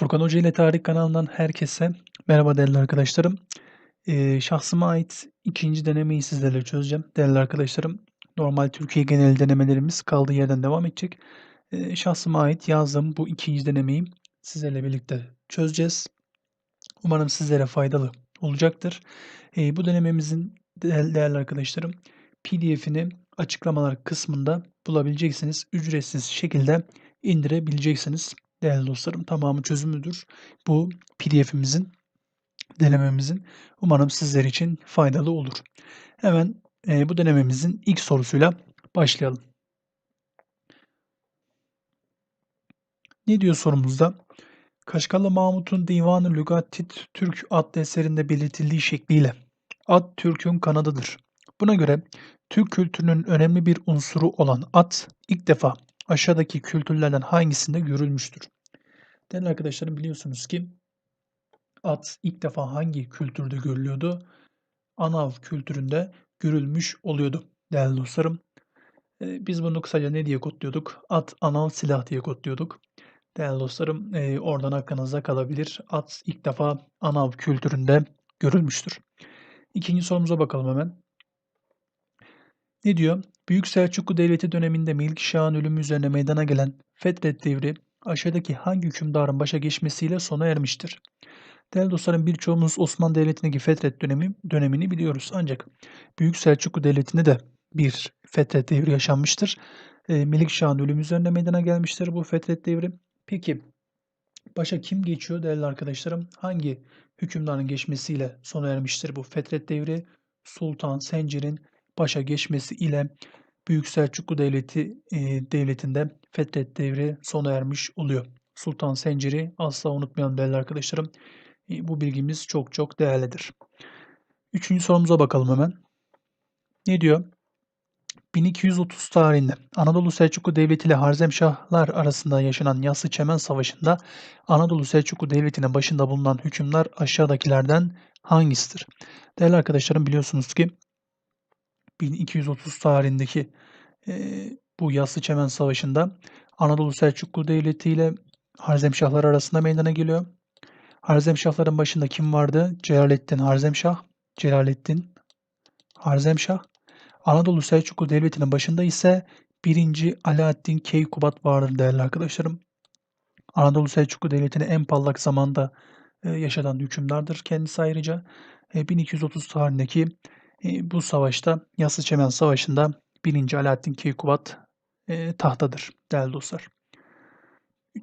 Furkan Hoca ile Tarih kanalından herkese merhaba değerli arkadaşlarım. Ee, şahsıma ait ikinci denemeyi sizlerle çözeceğim. Değerli arkadaşlarım, normal Türkiye genel denemelerimiz kaldığı yerden devam edecek. Ee, şahsıma ait yazdığım bu ikinci denemeyi sizlerle birlikte çözeceğiz. Umarım sizlere faydalı olacaktır. Ee, bu denememizin değerli, arkadaşlarım PDF'ini açıklamalar kısmında bulabileceksiniz. Ücretsiz şekilde indirebileceksiniz değerli dostlarım. Tamamı çözümüdür. Bu PDF'imizin, denememizin. Umarım sizler için faydalı olur. Hemen e, bu denememizin ilk sorusuyla başlayalım. Ne diyor sorumuzda? Kaşgarlı Mahmut'un Divan-ı Lügatit Türk adlı eserinde belirtildiği şekliyle at Türk'ün kanadıdır. Buna göre Türk kültürünün önemli bir unsuru olan at ilk defa aşağıdaki kültürlerden hangisinde görülmüştür? Değerli arkadaşlarım biliyorsunuz ki at ilk defa hangi kültürde görülüyordu? Anav kültüründe görülmüş oluyordu değerli dostlarım. Ee, biz bunu kısaca ne diye kodluyorduk? At anav silah diye kodluyorduk. Değerli dostlarım e, oradan aklınızda kalabilir. At ilk defa anav kültüründe görülmüştür. İkinci sorumuza bakalım hemen. Ne diyor? Büyük Selçuklu Devleti döneminde Melikşah'ın ölümü üzerine meydana gelen Fetret devri aşağıdaki hangi hükümdarın başa geçmesiyle sona ermiştir? Değerli dostlarım birçoğumuz Osmanlı Devleti'ndeki Fetret dönemi, dönemini biliyoruz. Ancak Büyük Selçuklu Devleti'nde de bir Fetret devri yaşanmıştır. E, Melikşah'ın ölümü üzerine meydana gelmiştir bu Fetret devri. Peki başa kim geçiyor değerli arkadaşlarım? Hangi hükümdarın geçmesiyle sona ermiştir bu Fetret devri? Sultan Sencer'in başa geçmesi ile Büyük Selçuklu Devleti e, devletinde Fetret devri sona ermiş oluyor. Sultan Sencer'i asla unutmayalım değerli arkadaşlarım. E, bu bilgimiz çok çok değerlidir. Üçüncü sorumuza bakalım hemen. Ne diyor? 1230 tarihinde Anadolu Selçuklu Devleti ile Harzemşahlar arasında yaşanan Yassı Çemen Savaşı'nda Anadolu Selçuklu Devleti'nin başında bulunan hükümler aşağıdakilerden hangisidir? Değerli arkadaşlarım biliyorsunuz ki 1230 tarihindeki e, bu Yassı Çemen Savaşı'nda Anadolu Selçuklu Devleti ile Harzemşahlar arasında meydana geliyor. Harzemşahların başında kim vardı? Celalettin Harzemşah. Celalettin Harzemşah. Anadolu Selçuklu Devleti'nin başında ise 1. Alaaddin Keykubat vardır değerli arkadaşlarım. Anadolu Selçuklu Devleti'nin en parlak zamanda yaşanan hükümdardır kendisi ayrıca. E, 1230 tarihindeki bu savaşta Yassı Çemen Savaşı'nda 1. Alaaddin Keykubat e, tahtadır değerli dostlar.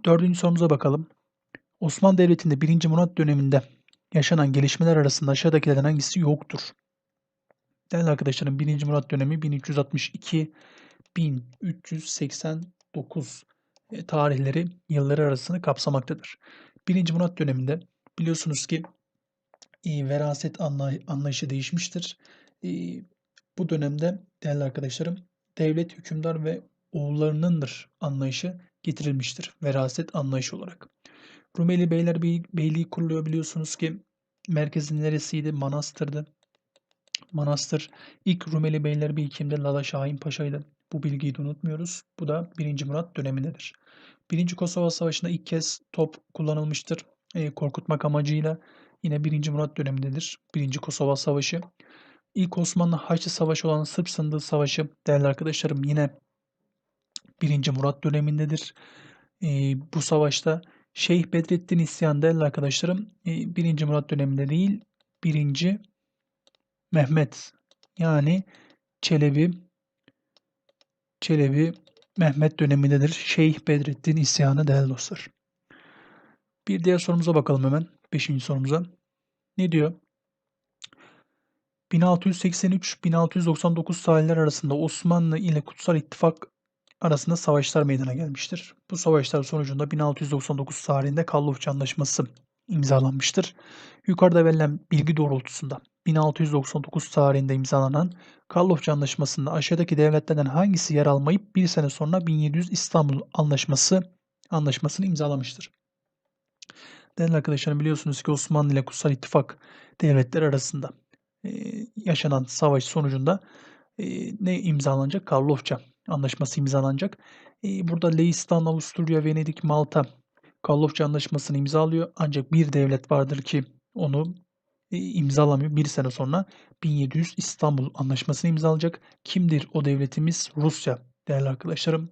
Dördüncü sorumuza bakalım. Osmanlı Devleti'nde 1. Murat döneminde yaşanan gelişmeler arasında aşağıdakilerden hangisi yoktur? Değerli arkadaşlarım 1. Murat dönemi 1362 1389 e, tarihleri yılları arasını kapsamaktadır. 1. Murat döneminde biliyorsunuz ki e, veraset anlayışı değişmiştir. E, bu dönemde değerli arkadaşlarım devlet, hükümdar ve oğullarınındır anlayışı getirilmiştir. Veraset anlayışı olarak. Rumeli Beyler Beyliği kuruluyor biliyorsunuz ki merkezin neresiydi? Manastır'dı. Manastır ilk Rumeli Beylerbeyi kimdi? Lala Şahin Paşa'ydı. Bu bilgiyi de unutmuyoruz. Bu da 1. Murat dönemindedir. 1. Kosova Savaşı'nda ilk kez top kullanılmıştır. E, korkutmak amacıyla yine 1. Murat dönemindedir. 1. Kosova Savaşı. İlk Osmanlı Haçlı Savaşı olan Sırp Sındığı Savaşı değerli arkadaşlarım yine 1. Murat dönemindedir. E, bu savaşta Şeyh Bedrettin İsyan değerli arkadaşlarım e, 1. Murat döneminde değil 1. Mehmet yani Çelebi Çelebi Mehmet dönemindedir. Şeyh Bedrettin isyanı değerli dostlar. Bir diğer sorumuza bakalım hemen. Beşinci sorumuza. Ne diyor? 1683-1699 tarihler arasında Osmanlı ile Kutsal İttifak arasında savaşlar meydana gelmiştir. Bu savaşlar sonucunda 1699 tarihinde Kallufça Anlaşması imzalanmıştır. Yukarıda verilen bilgi doğrultusunda 1699 tarihinde imzalanan Karlofça Anlaşması'nda aşağıdaki devletlerden hangisi yer almayıp bir sene sonra 1700 İstanbul Anlaşması anlaşmasını imzalamıştır. Değerli arkadaşlarım biliyorsunuz ki Osmanlı ile Kutsal İttifak devletleri arasında yaşanan savaş sonucunda e, ne imzalanacak? Karlofça Anlaşması imzalanacak. E, burada Leistan, Avusturya, Venedik, Malta Karlofça Anlaşması'nı imzalıyor. Ancak bir devlet vardır ki onu e, imzalamıyor. Bir sene sonra 1700 İstanbul Anlaşması'nı imzalayacak. Kimdir o devletimiz? Rusya değerli arkadaşlarım.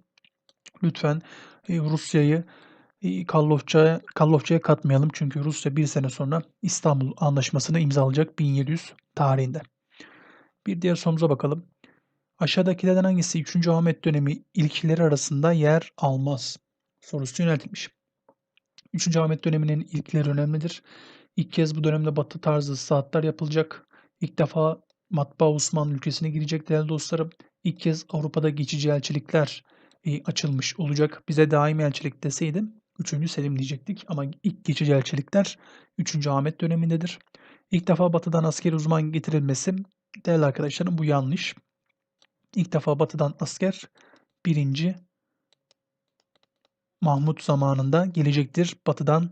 Lütfen e, Rusya'yı e, Karlofça'ya Karlofça'ya katmayalım. Çünkü Rusya bir sene sonra İstanbul Anlaşması'nı imzalayacak 1700 tarihinde. Bir diğer sorumuza bakalım. Aşağıdakilerden hangisi 3. Ahmet dönemi ilkleri arasında yer almaz? Sorusu yöneltilmiş. 3. Ahmet döneminin ilkleri önemlidir. İlk kez bu dönemde batı tarzı saatler yapılacak. İlk defa matbaa Osmanlı ülkesine girecek değerli dostlarım. İlk kez Avrupa'da geçici elçilikler e, açılmış olacak. Bize daimi elçilik deseydim 3. Selim diyecektik ama ilk geçici elçilikler 3. Ahmet dönemindedir. İlk defa batıdan asker uzman getirilmesi değerli arkadaşlarım bu yanlış. İlk defa batıdan asker 1. Mahmut zamanında gelecektir. Batıdan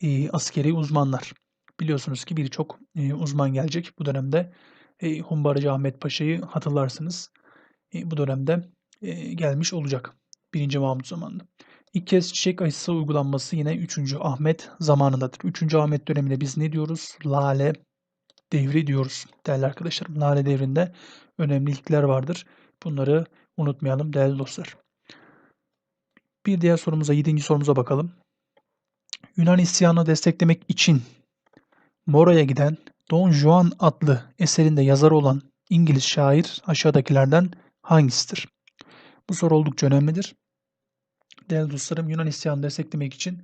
e, askeri uzmanlar. Biliyorsunuz ki birçok e, uzman gelecek bu dönemde. E, Humbaracı Ahmet Paşa'yı hatırlarsınız. E, bu dönemde e, gelmiş olacak. 1. Mahmut zamanında. İlk kez çiçek aşısı uygulanması yine 3. Ahmet zamanındadır. 3. Ahmet döneminde biz ne diyoruz? Lale devri diyoruz değerli arkadaşlarım. Lale devrinde önemli ilkler vardır. Bunları unutmayalım değerli dostlar. Bir diğer sorumuza, yedinci sorumuza bakalım. Yunan isyanını desteklemek için Mora'ya giden Don Juan adlı eserinde yazarı olan İngiliz şair aşağıdakilerden hangisidir? Bu soru oldukça önemlidir. Değerli dostlarım Yunan isyanını desteklemek için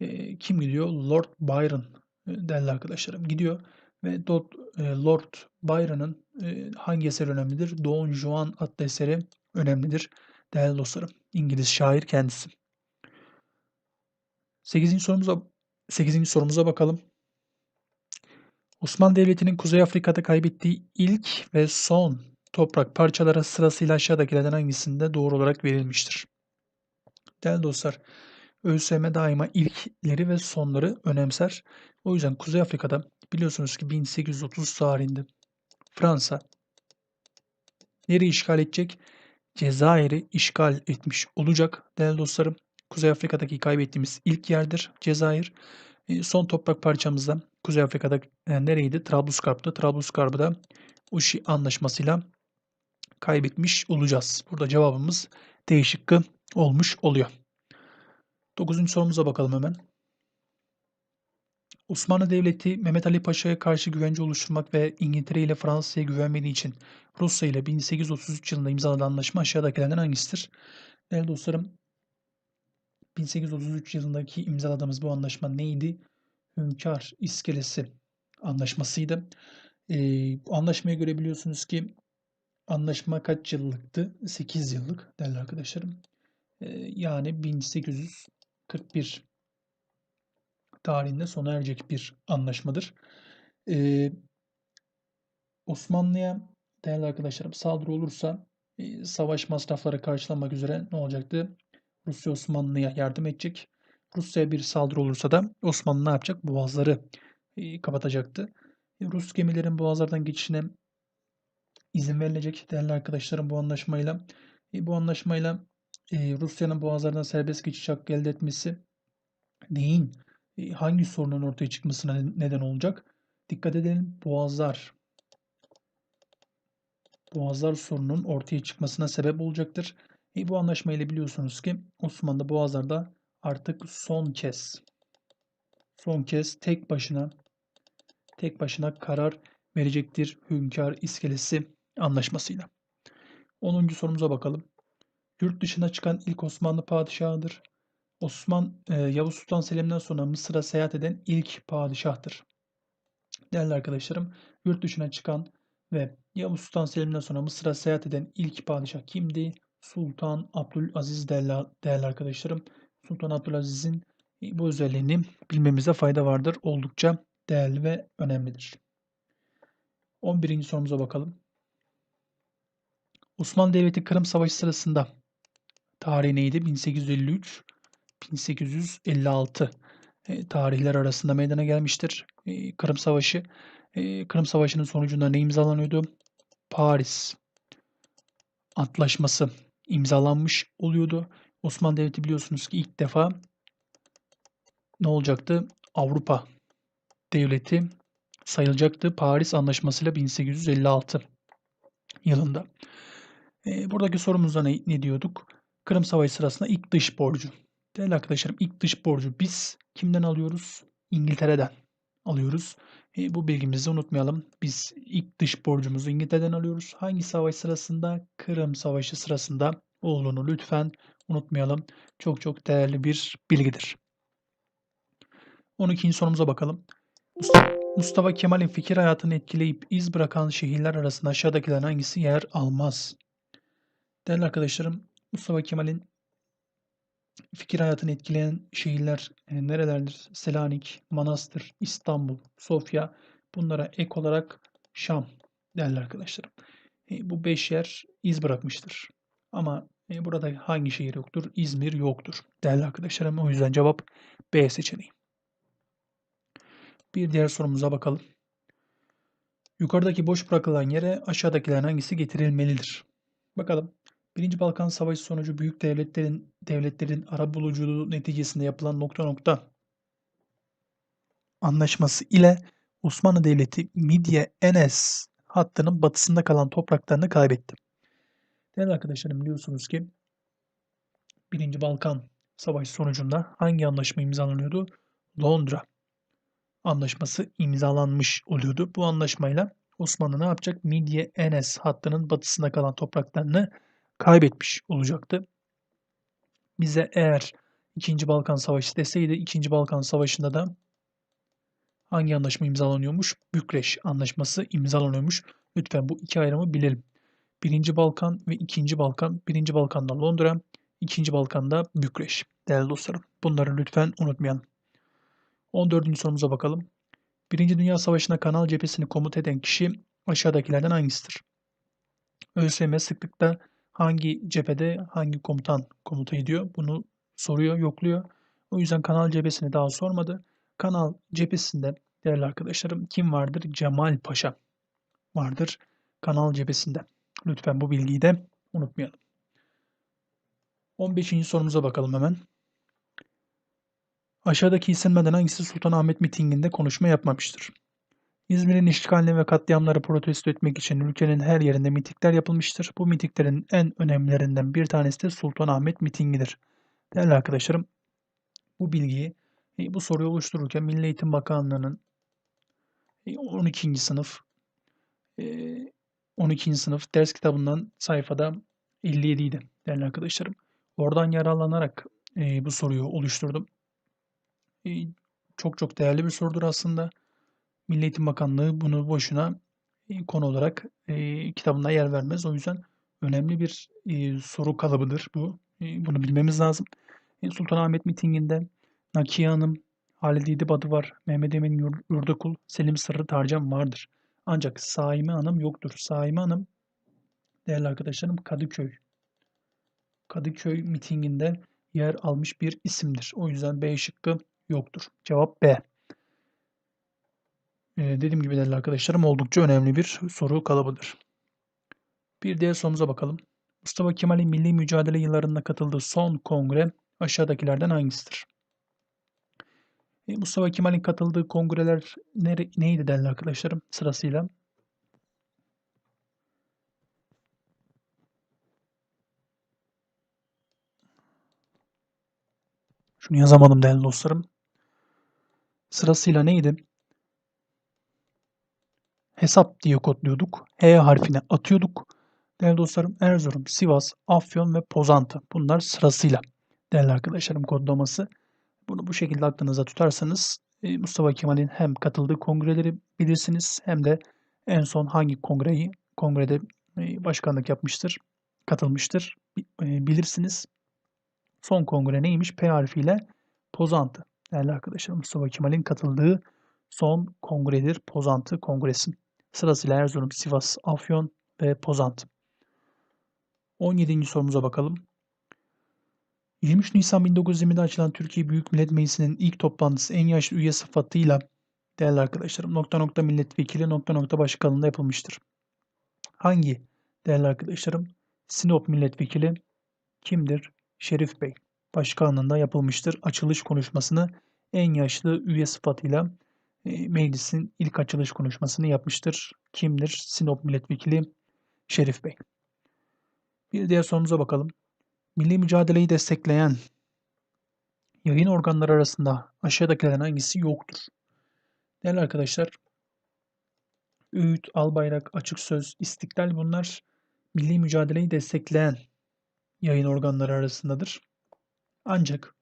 e, kim gidiyor? Lord Byron değerli arkadaşlarım gidiyor ve Lord, e, Lord Byron'ın e, hangi eseri önemlidir? Don Juan adlı eseri önemlidir. Değerli dostlarım İngiliz şair kendisi. 8. sorumuza 8. sorumuza bakalım. Osmanlı Devleti'nin Kuzey Afrika'da kaybettiği ilk ve son toprak parçaları sırasıyla aşağıdakilerden hangisinde doğru olarak verilmiştir? Değerli dostlar, ÖSYM daima ilkleri ve sonları önemser. O yüzden Kuzey Afrika'da biliyorsunuz ki 1830 tarihinde Fransa nereyi işgal edecek? Cezayir'i işgal etmiş olacak değerli dostlarım. Kuzey Afrika'daki kaybettiğimiz ilk yerdir Cezayir. E, son toprak parçamızda Kuzey Afrika'da e, nereydi? Trablusgarp'tı. Trablusgarp'ı da Uşi anlaşmasıyla kaybetmiş olacağız. Burada cevabımız D şıkkı olmuş oluyor. Dokuzuncu sorumuza bakalım hemen. Osmanlı Devleti Mehmet Ali Paşa'ya karşı güvence oluşturmak ve İngiltere ile Fransa'ya güvenmediği için Rusya ile 1833 yılında imzaladığı anlaşma aşağıdakilerden hangisidir? Değerli dostlarım 1833 yılındaki imzaladığımız bu anlaşma neydi? Hünkar İskelesi anlaşmasıydı. Ee, bu anlaşmaya göre biliyorsunuz ki anlaşma kaç yıllıktı? 8 yıllık değerli arkadaşlarım. Yani 1841 tarihinde sona erecek bir anlaşmadır. Ee, Osmanlı'ya değerli arkadaşlarım saldırı olursa savaş masrafları karşılamak üzere ne olacaktı? Rusya Osmanlı'ya yardım edecek. Rusya'ya bir saldırı olursa da Osmanlı ne yapacak? Boğazları kapatacaktı. Rus gemilerin boğazlardan geçişine izin verilecek değerli arkadaşlarım bu anlaşmayla. Bu anlaşmayla e, Rusya'nın boğazlardan serbest geçiş hakkı elde etmesi neyin, e, hangi sorunun ortaya çıkmasına neden olacak? Dikkat edelim boğazlar boğazlar sorunun ortaya çıkmasına sebep olacaktır. E, bu anlaşma ile biliyorsunuz ki Osmanlı boğazlarda artık son kez son kez tek başına tek başına karar verecektir Hünkar İskelesi anlaşmasıyla. 10. sorumuza bakalım. Yurt dışına çıkan ilk Osmanlı padişahıdır. Osman e, Yavuz Sultan Selim'den sonra Mısır'a seyahat eden ilk padişahtır. Değerli arkadaşlarım, yurt dışına çıkan ve Yavuz Sultan Selim'den sonra Mısır'a seyahat eden ilk padişah kimdi? Sultan Abdülaziz değerli, arkadaşlarım. Sultan Abdülaziz'in bu özelliğini bilmemize fayda vardır. Oldukça değerli ve önemlidir. 11. sorumuza bakalım. Osmanlı Devleti Kırım Savaşı sırasında tarihi neydi? 1853 1856 e, tarihler arasında meydana gelmiştir. E, Kırım Savaşı. E, Kırım Savaşı'nın sonucunda ne imzalanıyordu? Paris Antlaşması imzalanmış oluyordu. Osmanlı Devleti biliyorsunuz ki ilk defa ne olacaktı? Avrupa devleti sayılacaktı. Paris Anlaşması'yla 1856 yılında. E, buradaki sorumuzda ne, ne diyorduk? Kırım Savaşı sırasında ilk dış borcu. Değerli arkadaşlarım ilk dış borcu biz kimden alıyoruz? İngiltere'den alıyoruz. E, bu bilgimizi unutmayalım. Biz ilk dış borcumuzu İngiltere'den alıyoruz. Hangi savaş sırasında? Kırım Savaşı sırasında olduğunu lütfen unutmayalım. Çok çok değerli bir bilgidir. 12. sorumuza bakalım. Mustafa, Kemal'in fikir hayatını etkileyip iz bırakan şehirler arasında aşağıdakilerden hangisi yer almaz? Değerli arkadaşlarım, Mustafa Kemal'in fikir hayatını etkileyen şehirler e, nerelerdir? Selanik, Manastır, İstanbul, Sofya. Bunlara ek olarak Şam değerli arkadaşlarım. E, bu beş yer iz bırakmıştır. Ama e, burada hangi şehir yoktur? İzmir yoktur. Değerli arkadaşlarım o yüzden cevap B seçeneği. Bir diğer sorumuza bakalım. Yukarıdaki boş bırakılan yere aşağıdakilerin hangisi getirilmelidir? Bakalım. Birinci Balkan Savaşı sonucu büyük devletlerin devletlerin ara buluculuğu neticesinde yapılan nokta nokta anlaşması ile Osmanlı Devleti Midye Enes hattının batısında kalan topraklarını kaybetti. Değerli arkadaşlarım biliyorsunuz ki Birinci Balkan Savaşı sonucunda hangi anlaşma imzalanıyordu? Londra Anlaşması imzalanmış oluyordu. Bu anlaşmayla Osmanlı ne yapacak? Midye Enes hattının batısında kalan topraklarını kaybetmiş olacaktı. Bize eğer 2. Balkan Savaşı deseydi 2. Balkan Savaşı'nda da hangi anlaşma imzalanıyormuş? Bükreş Anlaşması imzalanıyormuş. Lütfen bu iki ayrımı bilelim. 1. Balkan ve 2. Balkan. 1. Balkan'da Londra, 2. Balkan'da Bükreş. Değerli dostlarım bunları lütfen unutmayalım. 14. sorumuza bakalım. Birinci Dünya Savaşı'nda Kanal cephesini komut eden kişi aşağıdakilerden hangisidir? ÖSYM sıklıkla hangi cephede hangi komutan komuta ediyor bunu soruyor, yokluyor. O yüzden kanal cephesini daha sormadı. Kanal cephesinde değerli arkadaşlarım kim vardır? Cemal Paşa vardır kanal cephesinde. Lütfen bu bilgiyi de unutmayalım. 15. sorumuza bakalım hemen. Aşağıdaki isimlerden hangisi Sultanahmet mitinginde konuşma yapmamıştır? İzmir'in işgalini ve katliamları protesto etmek için ülkenin her yerinde mitingler yapılmıştır. Bu mitinglerin en önemlilerinden bir tanesi de Sultanahmet mitingidir. Değerli arkadaşlarım, bu bilgiyi, e, bu soruyu oluştururken Milli Eğitim Bakanlığı'nın 12. E, sınıf 12. E, sınıf ders kitabından sayfada 57 idi değerli arkadaşlarım. Oradan yararlanarak bu soruyu oluşturdum. Çok çok değerli bir sorudur aslında. Milli Eğitim Bakanlığı bunu boşuna konu olarak e, kitabına yer vermez. O yüzden önemli bir e, soru kalıbıdır bu. E, bunu bilmemiz lazım. E, Sultanahmet mitinginde Nakiye Hanım, Halide adı var, Mehmet Emin Yurdakul, Selim Sırrı Tarcan vardır. Ancak Saime Hanım yoktur. Saime Hanım değerli arkadaşlarım Kadıköy. Kadıköy mitinginde yer almış bir isimdir. O yüzden B şıkkı yoktur. Cevap B. Ee, dediğim gibi değerli arkadaşlarım oldukça önemli bir soru kalıbıdır. Bir diğer sorumuza bakalım. Mustafa Kemal'in milli mücadele yıllarında katıldığı son kongre aşağıdakilerden hangisidir? E, Mustafa Kemal'in katıldığı kongreler nere, neydi değerli arkadaşlarım sırasıyla? Şunu yazamadım değerli dostlarım. Sırasıyla neydi? Hesap diye kodluyorduk. H harfine atıyorduk. Değerli dostlarım Erzurum, Sivas, Afyon ve Pozantı. Bunlar sırasıyla değerli arkadaşlarım kodlaması. Bunu bu şekilde aklınıza tutarsanız e, Mustafa Kemal'in hem katıldığı kongreleri bilirsiniz hem de en son hangi kongreyi kongrede e, başkanlık yapmıştır, katılmıştır e, bilirsiniz. Son kongre neymiş? P harfiyle Pozantı. Değerli arkadaşlarım Mustafa Kemal'in katıldığı son kongredir Pozantı Kongresi. Sırasıyla Erzurum, Sivas, Afyon ve Pozant. 17. sorumuza bakalım. 23 Nisan 1920'de açılan Türkiye Büyük Millet Meclisi'nin ilk toplantısı en yaşlı üye sıfatıyla değerli arkadaşlarım nokta nokta milletvekili nokta nokta başkanlığında yapılmıştır. Hangi değerli arkadaşlarım? Sinop milletvekili kimdir? Şerif Bey başkanlığında yapılmıştır. Açılış konuşmasını en yaşlı üye sıfatıyla meclisin ilk açılış konuşmasını yapmıştır. Kimdir? Sinop Milletvekili Şerif Bey. Bir diğer sorumuza bakalım. Milli mücadeleyi destekleyen yayın organları arasında aşağıdakilerden hangisi yoktur? Değerli arkadaşlar, Öğüt, Albayrak, Açık Söz, İstiklal bunlar milli mücadeleyi destekleyen yayın organları arasındadır. Ancak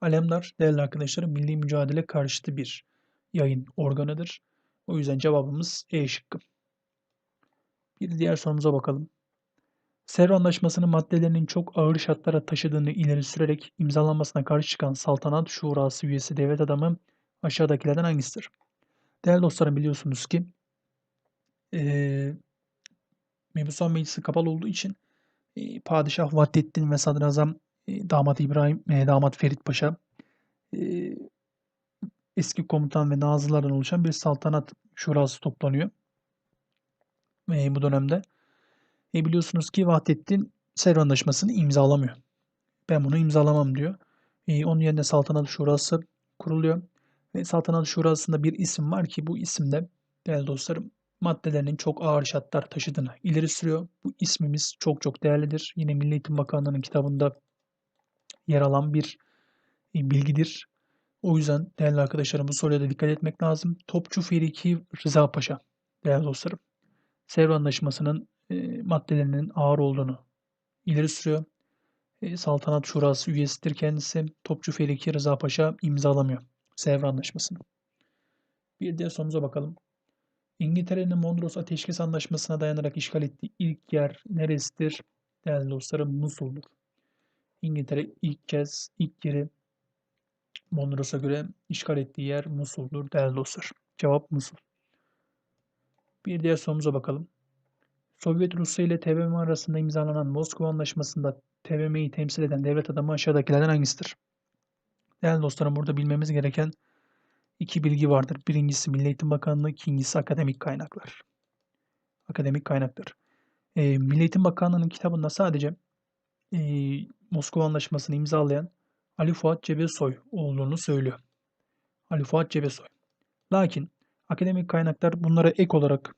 Alemdar değerli arkadaşlarım milli mücadele karşıtı bir yayın organıdır. O yüzden cevabımız E şıkkı. Bir diğer sorumuza bakalım. Sevr Anlaşması'nın maddelerinin çok ağır şartlara taşıdığını ileri sürerek imzalanmasına karşı çıkan Saltanat Şurası üyesi devlet adamı aşağıdakilerden hangisidir? Değerli dostlarım biliyorsunuz ki e, Mebusan Meclisi kapalı olduğu için e, Padişah Vahdettin ve Sadrazam e, Damat İbrahim, e, Damat Ferit Paşa e, eski komutan ve nazırlardan oluşan bir saltanat şurası toplanıyor e, bu dönemde. E, biliyorsunuz ki Vahdettin Sevr Anlaşması'nı imzalamıyor. Ben bunu imzalamam diyor. E, onun yerine saltanat şurası kuruluyor. Ve saltanat şurasında bir isim var ki bu isimde değerli dostlarım maddelerinin çok ağır şartlar taşıdığını ileri sürüyor. Bu ismimiz çok çok değerlidir. Yine Milli Eğitim Bakanlığı'nın kitabında yer alan bir e, bilgidir. O yüzden değerli arkadaşlarım bu soruya da dikkat etmek lazım. Topçu Feriki Rıza Paşa değerli dostlarım. Sevr Anlaşması'nın e, maddelerinin ağır olduğunu ileri sürüyor. E, Saltanat Şurası üyesidir kendisi. Topçu Feriki Rıza Paşa imzalamıyor Sevr Anlaşması'nı. Bir diğer sorumuza bakalım. İngiltere'nin Mondros Ateşkes Anlaşması'na dayanarak işgal ettiği ilk yer neresidir? Değerli dostlarım Musul'dur. İngiltere ilk kez ilk yeri Mondros'a göre işgal ettiği yer Musul'dur değerli dostlar. Cevap Musul. Bir diğer sorumuza bakalım. Sovyet Rusya ile TBMM arasında imzalanan Moskova Anlaşması'nda TBMM'yi temsil eden devlet adamı aşağıdakilerden hangisidir? Değerli dostlarım burada bilmemiz gereken iki bilgi vardır. Birincisi Milli Eğitim Bakanlığı, ikincisi akademik kaynaklar. Akademik kaynaklar. E, Milli Eğitim Bakanlığı'nın kitabında sadece e, Moskova Anlaşması'nı imzalayan Ali Fuat Cebesoy olduğunu söylüyor. Ali Fuat Cebesoy. Lakin akademik kaynaklar bunlara ek olarak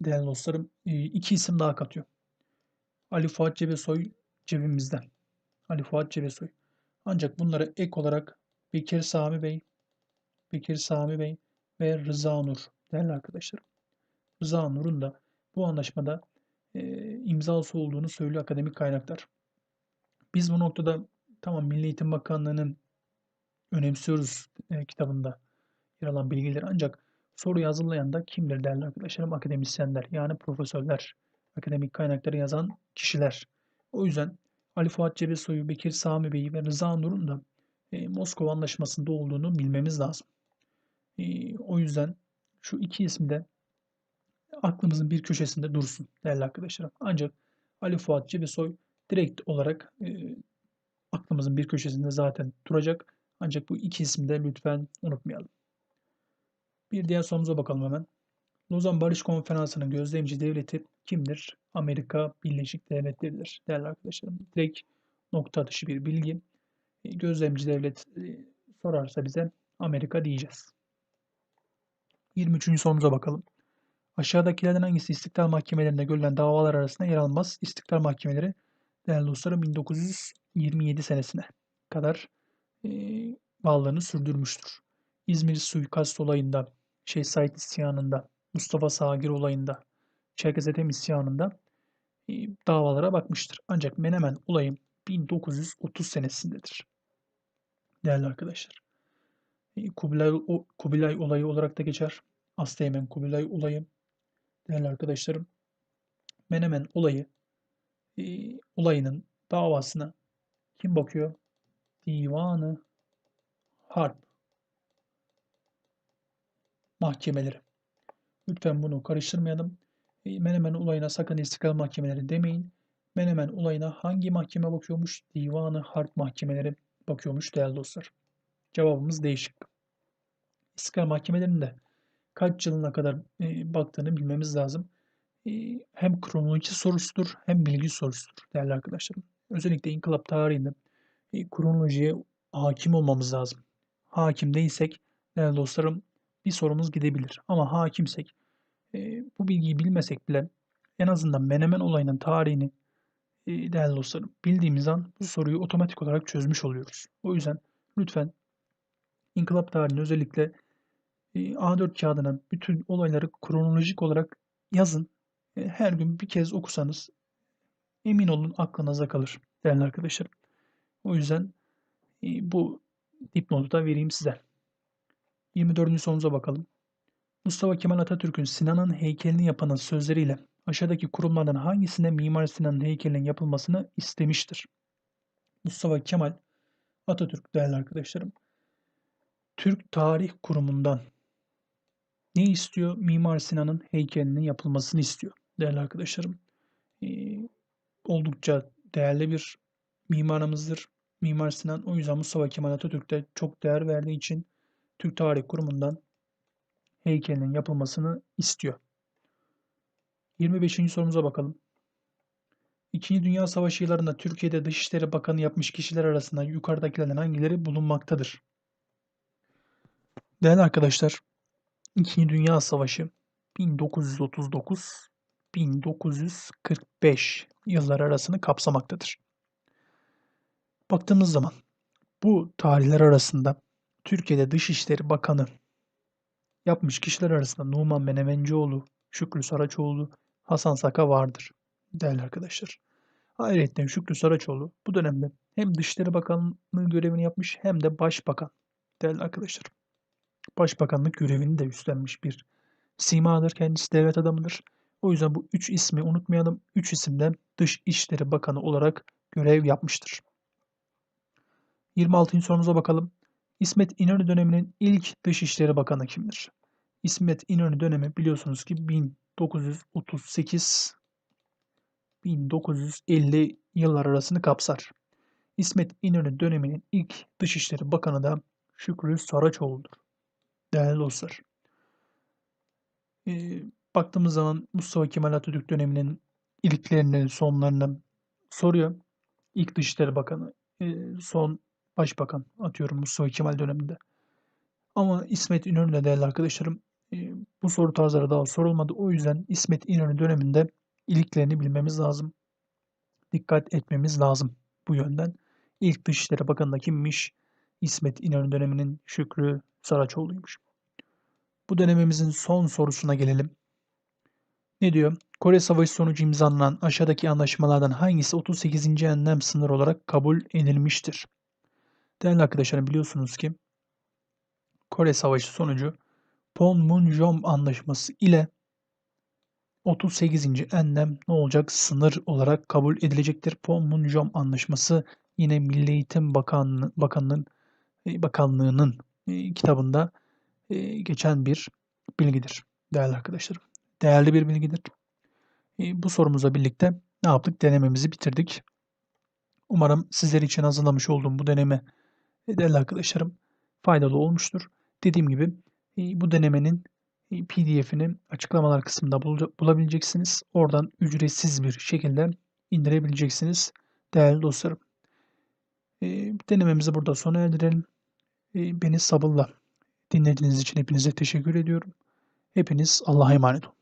değerli dostlarım iki isim daha katıyor. Ali Fuat Cebesoy cebimizden. Ali Fuat Cebesoy. Ancak bunlara ek olarak Bekir Sami Bey, Bekir Sami Bey ve Rıza Nur değerli arkadaşlarım. Rıza Nur'un da bu anlaşmada e, imzası olduğunu söylüyor akademik kaynaklar. Biz bu noktada tamam Milli Eğitim Bakanlığı'nın önemsiyoruz e, kitabında yer alan bilgiler ancak soru hazırlayan da kimdir değerli arkadaşlarım? Akademisyenler yani profesörler, akademik kaynakları yazan kişiler. O yüzden Ali Fuat Cebesoy'u, Bekir Sami Bey'i ve Rıza Nur'un da e, Moskova Anlaşması'nda olduğunu bilmemiz lazım. E, o yüzden şu iki isim de aklımızın bir köşesinde dursun değerli arkadaşlarım. Ancak Ali Fuat Cebesoy direkt olarak e, aklımızın bir köşesinde zaten duracak. Ancak bu iki ismi de lütfen unutmayalım. Bir diğer sorumuza bakalım hemen. Lozan Barış Konferansı'nın gözlemci devleti kimdir? Amerika Birleşik Devletleri'dir. Değerli arkadaşlarım direkt nokta atışı bir bilgi. E, gözlemci devlet e, sorarsa bize Amerika diyeceğiz. 23. sorumuza bakalım. Aşağıdakilerden hangisi istiklal mahkemelerinde görülen davalar arasında yer almaz? İstiklal mahkemeleri değerli dostlarım 1927 senesine kadar e, varlığını sürdürmüştür. İzmir suikast olayında, Şeyh Said isyanında, Mustafa Sagir olayında, Çerkezetem isyanında e, davalara bakmıştır. Ancak Menemen olayı 1930 senesindedir. Değerli arkadaşlar. E, Kubilay, o, Kubilay olayı olarak da geçer. Asteğmen Kubilay olayı. Değerli arkadaşlarım. Menemen olayı e, olayının davasına kim bakıyor? Divanı Harp mahkemeleri. Lütfen bunu karıştırmayalım. E, Menemen olayına sakın istiklal mahkemeleri demeyin. Menemen olayına hangi mahkeme bakıyormuş? Divanı Harp mahkemeleri bakıyormuş değerli dostlar. Cevabımız değişik. İstiklal mahkemelerinde kaç yılına kadar e, baktığını bilmemiz lazım. E, hem kronoloji sorusudur hem bilgi sorusudur değerli arkadaşlarım. Özellikle inkılap tarihinde kronolojiye hakim olmamız lazım. Hakim değilsek değerli dostlarım bir sorumuz gidebilir. Ama hakimsek e, bu bilgiyi bilmesek bile en azından Menemen olayının tarihini e, değerli dostlarım bildiğimiz an bu soruyu otomatik olarak çözmüş oluyoruz. O yüzden lütfen inkılap tarihini özellikle e, A4 kağıdına bütün olayları kronolojik olarak yazın. E, her gün bir kez okusanız emin olun aklınıza kalır değerli arkadaşlarım. O yüzden e, bu dipnotu da vereyim size. 24. sorumuza bakalım. Mustafa Kemal Atatürk'ün Sinan'ın heykelini yapanın sözleriyle aşağıdaki kurumlardan hangisine Mimar Sinan'ın heykelinin yapılmasını istemiştir? Mustafa Kemal Atatürk değerli arkadaşlarım. Türk Tarih Kurumu'ndan ne istiyor? Mimar Sinan'ın heykelinin yapılmasını istiyor değerli arkadaşlarım. Oldukça değerli bir mimarımızdır. Mimar Sinan o yüzden Mustafa Kemal Atatürk'te çok değer verdiği için Türk Tarih Kurumu'ndan heykelinin yapılmasını istiyor. 25. sorumuza bakalım. İkinci Dünya Savaşı yıllarında Türkiye'de Dışişleri Bakanı yapmış kişiler arasında yukarıdakilerden hangileri bulunmaktadır? Değerli arkadaşlar, İkinci Dünya Savaşı 1939-1945 yıllar arasını kapsamaktadır. Baktığımız zaman bu tarihler arasında Türkiye'de Dışişleri Bakanı yapmış kişiler arasında Numan Menemencioğlu, Şükrü Saraçoğlu, Hasan Saka vardır değerli arkadaşlar. Ayrıca Şükrü Saraçoğlu bu dönemde hem Dışişleri Bakanlığı görevini yapmış hem de Başbakan değerli arkadaşlar. Başbakanlık görevini de üstlenmiş bir simadır. Kendisi devlet adamıdır. O yüzden bu üç ismi unutmayalım. Üç isimde Dışişleri Bakanı olarak görev yapmıştır. 26. sorumuza bakalım. İsmet İnönü döneminin ilk Dışişleri Bakanı kimdir? İsmet İnönü dönemi biliyorsunuz ki 1938 1950 yıllar arasını kapsar. İsmet İnönü döneminin ilk Dışişleri Bakanı da Şükrü Saraçoğlu'dur. Değerli dostlar. Ee, baktığımız zaman Mustafa Kemal Atatürk döneminin ilklerini, sonlarını soruyor. İlk Dışişleri Bakanı, e, son Başbakan atıyorum Mustafa Kemal döneminde. Ama İsmet İnönü de değerli arkadaşlarım e, bu soru tarzları daha sorulmadı. O yüzden İsmet İnönü döneminde iliklerini bilmemiz lazım. Dikkat etmemiz lazım bu yönden. İlk Dışişleri Bakanı da kimmiş? İsmet İnönü döneminin Şükrü Saraçoğlu'ymuş. Bu dönemimizin son sorusuna gelelim. Ne diyor? Kore Savaşı sonucu imzalanan aşağıdaki anlaşmalardan hangisi 38. enlem sınır olarak kabul edilmiştir? Değerli arkadaşlarım biliyorsunuz ki Kore Savaşı sonucu Panmunjom Anlaşması ile 38. enlem ne olacak? Sınır olarak kabul edilecektir. Panmunjom Anlaşması yine Milli Eğitim Bakanlığı, Bakanlığı'nın e, Bakanlığı'nın e, kitabında e, geçen bir bilgidir değerli arkadaşlarım. Değerli bir bilgidir. Bu sorumuzla birlikte ne yaptık? Denememizi bitirdik. Umarım sizler için hazırlamış olduğum bu deneme değerli arkadaşlarım faydalı olmuştur. Dediğim gibi bu denemenin PDF'ini açıklamalar kısmında bulabileceksiniz. Oradan ücretsiz bir şekilde indirebileceksiniz değerli dostlarım. Denememizi burada sona erdirelim. Beni sabırla dinlediğiniz için hepinize teşekkür ediyorum. Hepiniz Allah'a emanet olun.